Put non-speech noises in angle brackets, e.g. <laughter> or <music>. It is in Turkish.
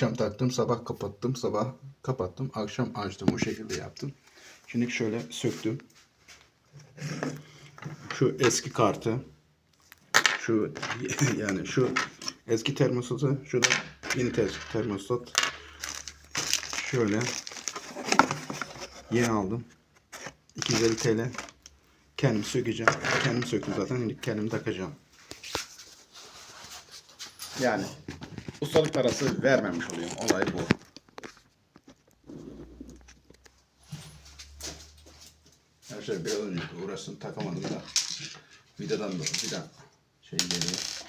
Akşam taktım, sabah kapattım, sabah kapattım, akşam açtım. O şekilde yaptım. Şimdi şöyle söktüm. Şu eski kartı, şu <laughs> yani şu eski termostatı, şu da yeni ter- termostat. Şöyle yeni aldım. 250 TL. Kendim sökeceğim. Kendim söktüm zaten. Kendim takacağım. Yani ustalık parası vermemiş oluyorum. Olay bu. Her şey biraz önce uğraştım takamadım da vidadan da vida şey geliyor.